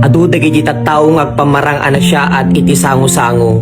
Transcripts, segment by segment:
Adu dagiti tattao agpamarang ana siya at iti sango-sango.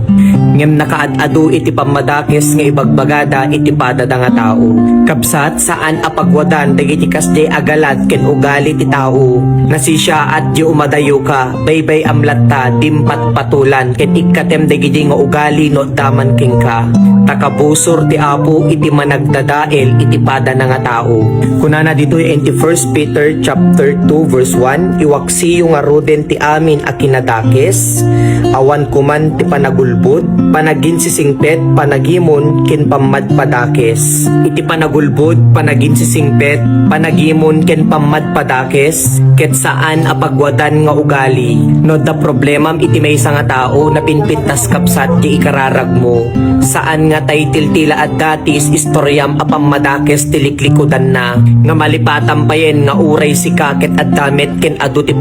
Ngem nakaad-adu iti pamadakes nga ibagbagada iti padada nga tao. Kabsat saan apagwadan dagiti kasde agalat ken ugali ti tao. Nasi siya at di umadayo ka, baybay amlatta dimpat patulan ken ikkatem dagiti nga ugali no daman king ka. Takabusor ti apo iti managdadael iti pada na nga tao. Kunana ditoy enti 1 Peter chapter 2 verse 1 iwaksi yung nga roden ti amin a kinadakes awan kuman ti panagulbod panagin sisingpet panagimon ken pamadpadakes iti panagulbod panagin sisingpet panagimon ken pamadpadakes ket saan apagwadan nga ugali. No da problemam iti maysa nga tao na pinpintas kapsat ti ikararag mo. Saan nga title tila at datis istoryam apamadakes tiliklikudan na. Nga malipatan pa yen nga uray si kaket at damit ken adu ti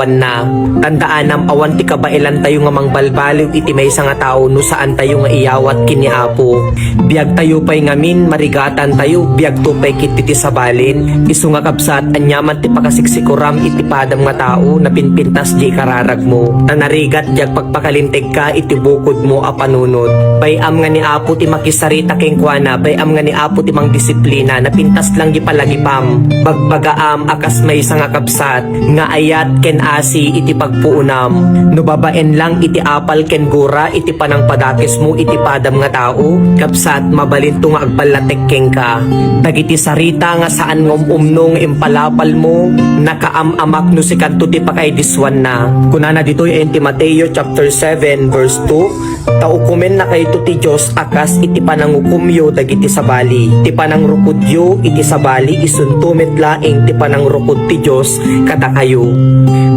pakadilawan na. Tandaanam awan ti kabailan tayo nga mangbalbaliw iti maysa nga tao no saan tayo nga iyawat kini apo biag tayo pay ngamin marigatan tayo biag to pay kiti ti sabalin isu nga kapsat anyaman ti pakasiksikuram iti padam nga tao na pinpintas di kararag mo. Na narigat diag pagpakalintig ka iti bukod mo a panunod. Bayam nga ni apo ti makisarita keng kuana bayam nga ni apo ti mang disiplina na pintas lang di palagipam bagbagaam akas may nga kapsat nga ayat ken asi iti pagpuunam. No babaen lang iti apal ken gura iti panang padakes mo iti padam nga tao kapsat mabalinto nga agpalatek keng ka. Dagiti sarita nga saan ngom umnong impalapal mo nakaamamak no si kanto ti pakay diswan na. Kunana ditoy enti Mateo chapter 7 verse 2 taukumen na kay ti Diyos akas iti panangukumyo dagiti sabali ti panangrukudyo iti sabali isuntumit laeng ti panangrukod ti Diyos kada kayo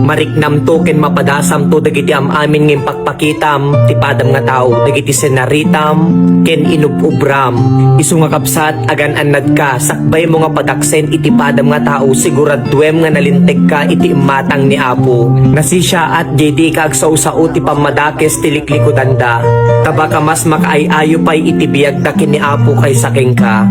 mariknam to ken mapadasam to dagiti am amin ngim pakpakitam ti padam nga tao dagiti senaritam ken inububram isu nga kapsat agan annad ka sakbay mo nga padaksen iti padam nga tao siguraduem nga nalinteg ka iti matang ni Apo. Nasi siya at JD ka agsao-sao ti pamadakes ti tabaka mas makaayayo pay iti biyag dakin ni Apo kay saking ka